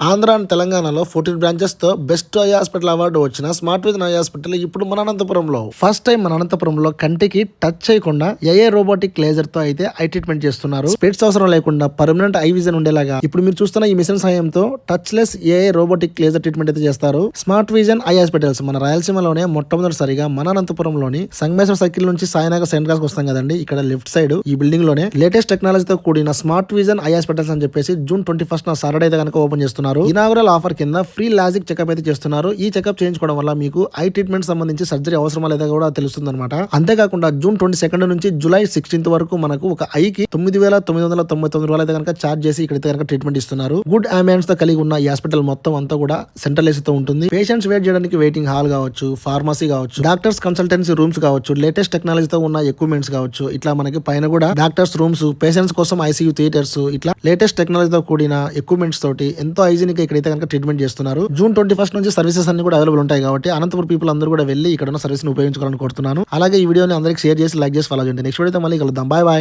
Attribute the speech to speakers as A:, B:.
A: Andhra and తెలంగాణలో fourteen బ్రాంచెస్తో best eye hospital award వచ్చిన స్మార్ట్ విజన్ ఐ హాస్పిటల్ ఇప్పుడు మన అనంతపురంలో. ఫస్ట్ టైం మన అనంతపురంలో కంటికి టచ్ చేయకుండా ఏఏ రోబోటిక్ లేజర్తో అయితే ఐ ట్రీట్మెంట్ చేస్తున్నారు. స్పెట్స్ అవసరం లేకుండా పర్మనెంట్ ఐ విజన్ ఉండేలాగా ఇప్పుడు మీరు చూస్తున్న ఈ మిషన్ సాయంతో టచ్ లెస్ ఏఏ రోబోటిక్ లేజర్ ట్రీట్మెంట్ అయితే చేస్తారు. స్మార్ట్ విజన్ ఐ హాస్పిటల్స్ మన రాయలసీమలోనే మొట్టమొదటిసారిగా మన అనంతపురంలోని సంగమేశ్వర సర్కిల్ నుంచి సాయినగర్ సెంటర్కి వస్తాం కదండి. ఇక్కడ లెఫ్ట్ సైడ్ ఈ బిల్డింగ్లోనే లేటెస్ట్ టెక్నాలజీతో కూడిన స్మార్ట్ విజన్ ఐ హాస్పిటల్స్ అని చెప్పేసి జూన్ ట్వంటీ ఫస్ట్ సాటర్డే అయితే కనుక ఓపెన్ చేస్తున్నారు. ఇనాగురల్ ఆఫర్ కింద ఫ్రీ లాజిక్ చెకప్ అయితే చేస్తున్నారు. ఈ చెకప్ చేయించుకోవడం వల్ల మీకు ఐ ట్రీట్మెంట్ సంబంధించి సర్జరీ అవసరమా లేదా కూడా తెలుస్తుంది అనమాట అంతేకాకుండా జూన్ ట్వంటీ సెకండ్ నుంచి జూలై సిక్స్టీన్త్ వరకు మనకు ఒక ఐకి తొమ్మిది వేల తొమ్మిది వందల తొంభై తొమ్మిది రూపాయలు అయితే కనుక చార్జ్ చేసి ఇక్కడైతే కనుక ట్రీట్మెంట్ ఇస్తున్నారు. గుడ్ అంబులెన్స్తో కలిగి ఉన్న ఈ హాస్పిటల్ మొత్తం అంతా కూడా సెంట్రల్ ఏసీతో ఉంటుంది. పేషెంట్స్ వెయిట్ చేయడానికి వెయిటింగ్ హాల్ కావచ్చు ఫార్మసీ కావచ్చు డాక్టర్స్ కన్సల్టెన్సీ రూమ్స్ కావచ్చు లేటెస్ట్ టెక్నాలజీతో ఉన్న ఎక్విప్మెంట్స్ కావచ్చు. ఇట్లా మనకి పైన కూడా డాక్టర్స్ రూమ్స్ పేషెంట్స్ కోసం ఐసీయూ థియేటర్స్ ఇట్లా లేటెస్ట్ టెక్నాలజీతో కూడిన ఎక్విప్మెంట్స్ తోటి ఎంతో హైజీనిక్ ఇక్కడైతే కనుక ట్రీట్మెంట్ చేస్తున్నారు. జూన్ ట్వంటీ ఫస్ట్ నుంచి సర్వీసెస్ అన్ని కూడా అవైలబుల్ ఉంటాయి కాబట్టి అనంతపురం పీపుల్ అందరూ కూడా వెళ్ళి ఇక్కడ ఉన్న సర్వీస్ని ఉపయోగించుకోవాలని కోరుతున్నాను. అలాగే ఈ వీడియోని అందరికి షేర్ చేసి లైక్ చేసి ఫాలో చేయండి. నెక్స్ట్ వీడియో మళ్ళీ కలుద్దాం. Bye bye